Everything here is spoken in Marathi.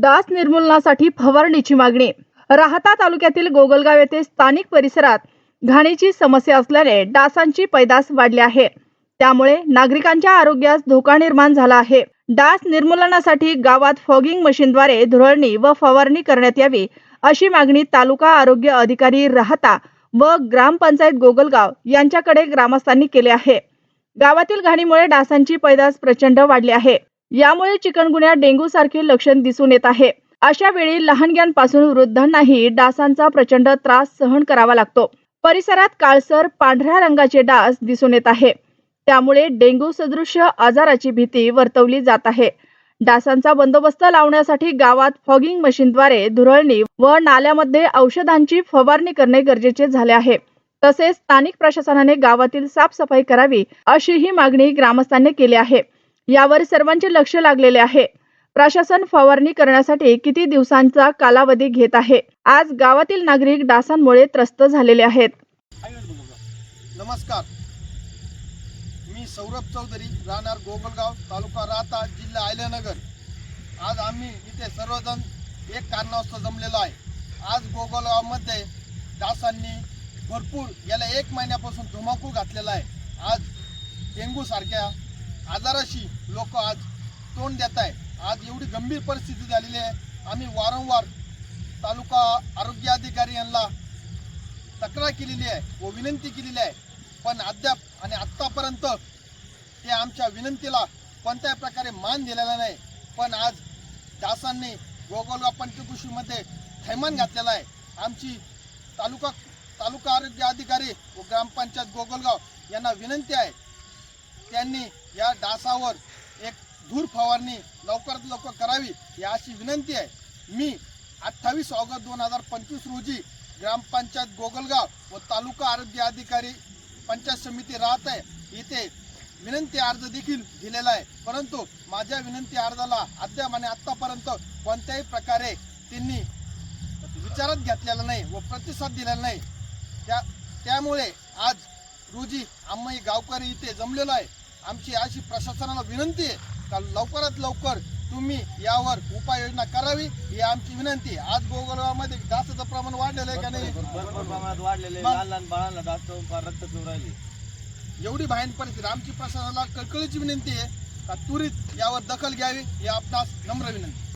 डास निर्मूलनासाठी फवारणीची मागणी. राहता तालुक्यातील गोगलगाव येथे स्थानिक परिसरात घाणीची समस्या असल्याने डासांची पैदास वाढली आहे. त्यामुळे नागरिकांच्या आरोग्यास धोका निर्माण झाला आहे. डास निर्मूलनासाठी गावात फॉगिंग मशीनद्वारे धुळणी व फवारणी करण्यात यावी अशी मागणी तालुका आरोग्य अधिकारी राहता व ग्रामपंचायत गोगलगाव यांच्याकडे ग्रामस्थांनी केले आहे. गावातील घाणीमुळे डासांची पैदास प्रचंड वाढली आहे. यामुळे चिकनगुन्या डेंग्यू सारखे लक्षण दिसून येत आहे. अशा वेळी लहानग्यांपासून वृद्धांनाही डासांचा प्रचंड त्रास सहन करावा लागतो. परिसरात काळसर पांढऱ्या रंगाचे डास दिसून येत आहे. त्यामुळे डेंग्यू सदृश्य आजाराची भीती वर्तवली जात आहे. डासांचा बंदोबस्त लावण्यासाठी गावात फॉगिंग मशीनद्वारे धुरळणी व नाल्यामध्ये औषधांची फवारणी करणे गरजेचे झाले आहे. तसेच स्थानिक प्रशासनाने गावातील साफसफाई करावी अशीही मागणी ग्रामस्थांनी केली आहे. यावर सर्वांचे लक्ष लागलेले आहे. प्रशासन फवारणी करण्यासाठी किती दिवसांचा कालावधी घेत आहे? आज गावातील नागरिक डासांमुळे त्रस्त झालेले आहेत. नमस्कार. मी सौरभ चौधरी राहणार गोगलगाव तालुका राहता जिल्हा आयल्यानगर. आज आम्ही इथे सर्वजण एक कारणास्तव जमलेलो आहे. आज गोगलगावमध्ये डासांनी भरपूर याला एक महिन्यापासून धुमाकूळ घातलेला आहे. आज डेंग्यू सारख्या आजाराशी लोक आज तोंड देत आहे आज एवढी गंभीर परिस्थिती झालेली आहे. आम्ही वारंवार तालुका आरोग्य अधिकारी यांना तक्रार केलेली आहे व विनंती केलेली आहे. पण अद्याप आणि आत्तापर्यंत ते आमच्या विनंतीला कोणत्याही प्रकारे मान दिलेला नाही. पण आज दासांनी गोगलगाव पंचकृषीमध्ये थैमान घातलेला आहे. आमची तालुका तालुका आरोग्य अधिकारी व ग्रामपंचायत गोगलगाव यांना विनंती आहे त्यांनी या डासावर एक धूर फवारणी लवकरात लवकर करावी ही अशी विनंती आहे. मी अठ्ठावीस ऑगस्ट दोन हजार पंचवीस रोजी ग्रामपंचायत गोगलगाव व तालुका आरोग्य अधिकारी पंचायत समिती राहत आहे. इथे विनंती अर्ज देखील दिलेला आहे. परंतु माझ्या विनंती अर्जाला अद्याप आणि आत्तापर्यंत कोणत्याही प्रकारे त्यांनी विचारात घेतलेला नाही व प्रतिसाद दिलेला नाही. त्या त्यामुळे आज रोजी आम्ही गावकरी इथे जमलेलो आहे. आमची अशी प्रशासनाला विनंती आहे का लवकरात लवकर तुम्ही यावर उपाययोजना करावी ही आमची विनंती. आज गोगलगावमध्ये डासाचं प्रमाण वाढलेलं आहे का नाही? भरपूर प्रमाणात वाढलेले मग- लहान लहान बाळांना जास्त रक्त पिऊ राहिली. एवढी भयान परिस्थिती. आमची प्रशासनाला कळकळीची विनंती आहे का त्वरित यावर दखल घ्यावी ही आपणास नम्र विनंती